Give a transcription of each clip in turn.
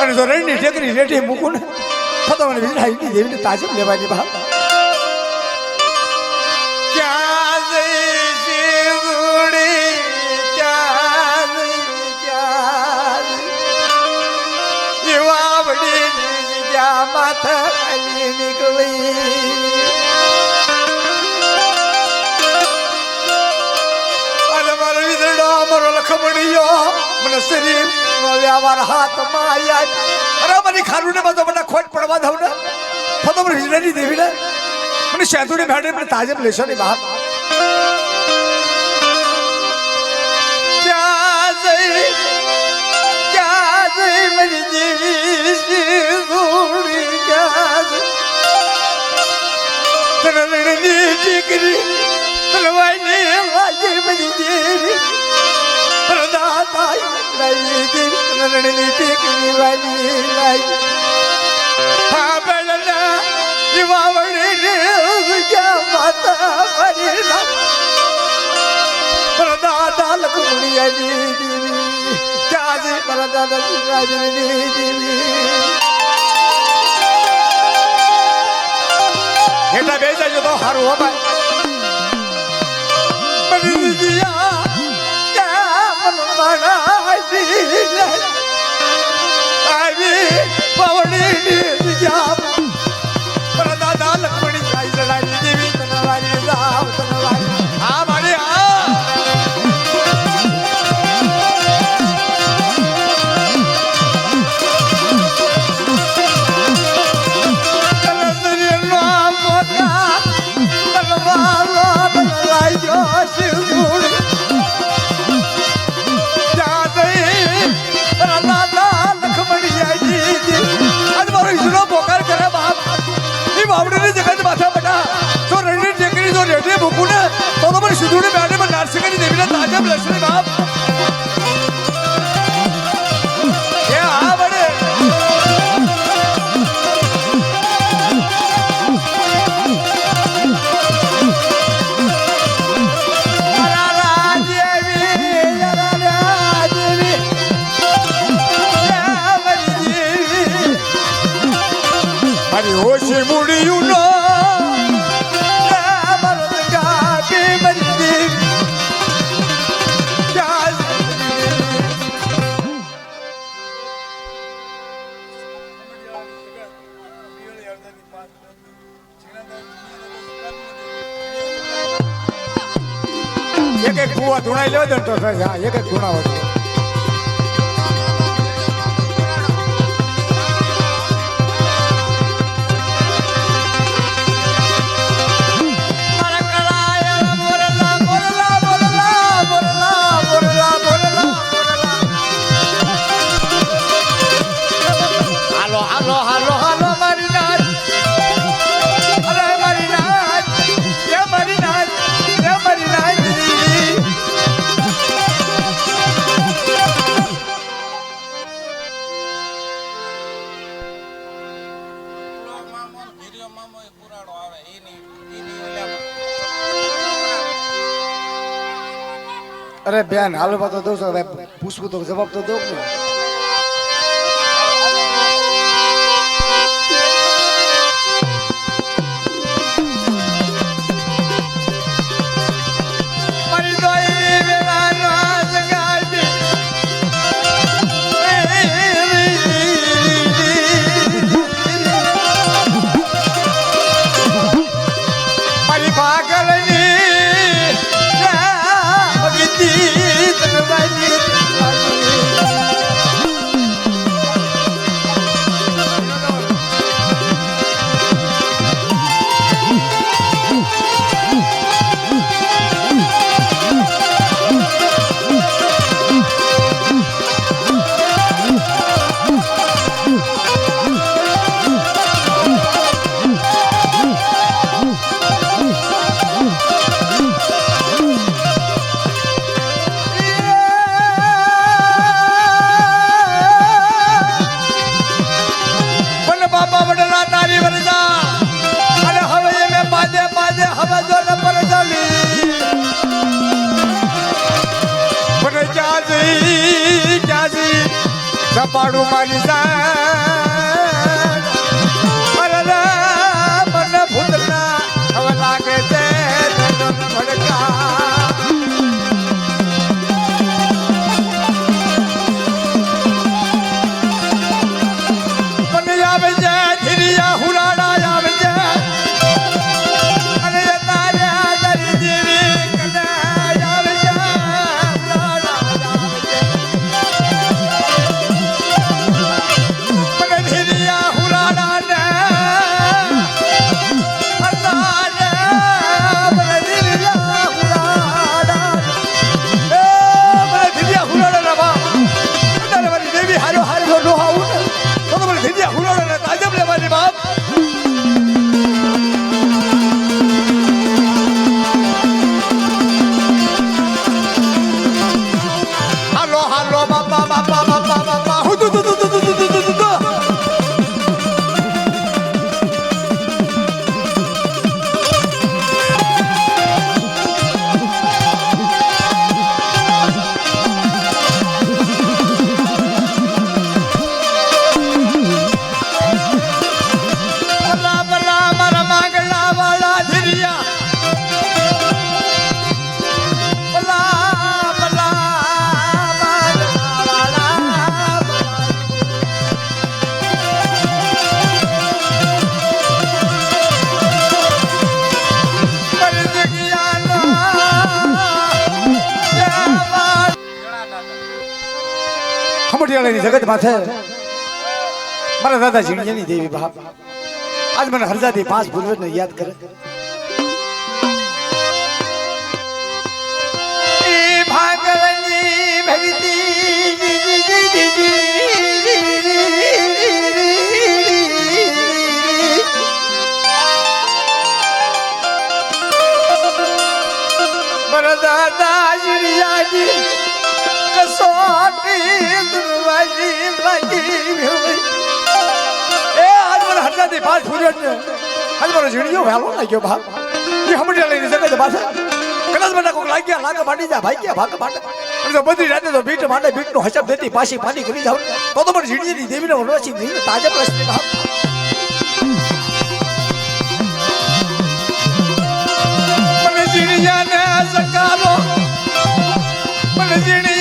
અને જો રણની ટેકરી રેઠી મૂકું ને તો મને વીજળી દેવીને તાજબ લેવાની ભાવ માથા નીકળી. મારો વીજળો મારો લખમણીયો. મને શરીર વ્યવહાર હાથમાં આવ્યા અરે મને ખારું ને બધો મને ખોટ પડવા દઉં ને? તો તો મને વીજળી દેવી ને? મને શેતુડી ભાડે મને તાજબ લેશો ને બહાર. ક્યાં જઈ ક્યાં જઈ મારી દેવી શિવડી ક્યાં પ્રદાતા લઈ દેવી તરણની ટીકરી વાલી લાઈ હા બેલના દિવાવડી ને ક્યાં માતા મારી લા પ્રદાતા લખમણિયાની દેવી ક્યાં જઈ પ્રદાતા રાજની દેવી હેઠા બે જજો તો હારું હો ભાઈ. Ele બાપ. એ હા બડે મારી હોશી મૂડ્યું ધૂણાઈ લેવા દે તો એક એક ધૂણાવો અરે બેન હાલવા તો દઉં છું હવે પૂછવું તો જવાબ તો દઉં ને ಮಾಡು ಮರಿದ ખમટિયાળાની જગત માથે મારા દાદા ઝીણિયાની દેવી બાપ આજ મને હરજાથી પાંચ પૂર્વજને યાદ કરે ભાગવની ભક્તિ દાદા ઝીણિયાની કસોટી બીટ માટે બીટ હસબ દેતી, પાછી પાણી કરી જાવ તો તો મને પ્રશ્ન ભાગ મને ઝીણિયાને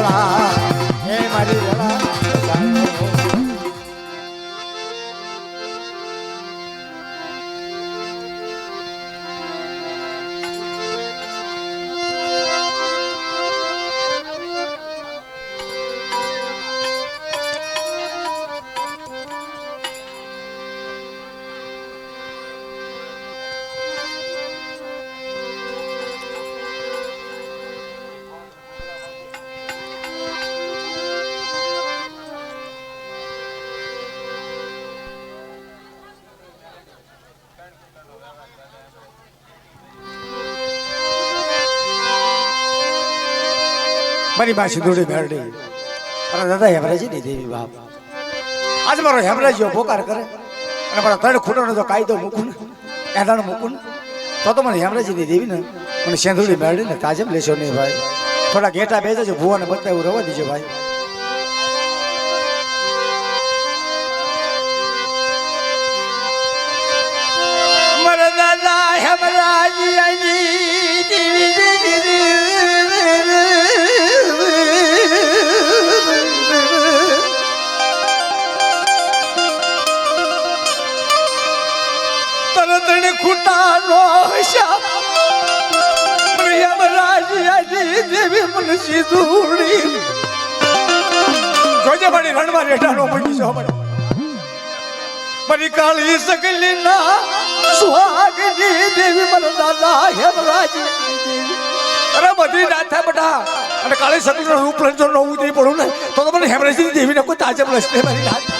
રળા હે મારી રળા મારી માં દોડી મેળડી મારા દાદા હેમરાજી ની દેવી બાપ. આજ મારો હેમરાજીઓ પોકાર કરે. અને મારા ત્રણ ખૂટોનો જો કાયદો મૂકું ને એડાણ મૂકું તો તો મને હેમરાજી ની દેવી ને મને સેંધુડી મેળડી ને તાજેમ લેશો નહીં ભાઈ. થોડા ઘેટા બે જજો, ભુવાને બધા એવું રવા દીજો ભાઈ. દાદા હેમરાજી તરતણી મને યમરાજયાની દેવી મને સીધુડી જોજે મારી રણમાં રેઠાનો મૂકી છો મારી કાળી સગલી ના સુહાગની દેવી મને દાદા અરે બધી ના થાય બેટા. અને કાળી સગલીનો રૂપ નવું જઈ પડું ને, તો તમને મને હેમરાજની દેવીને કોઈ તાજબ લસને મારી થાય.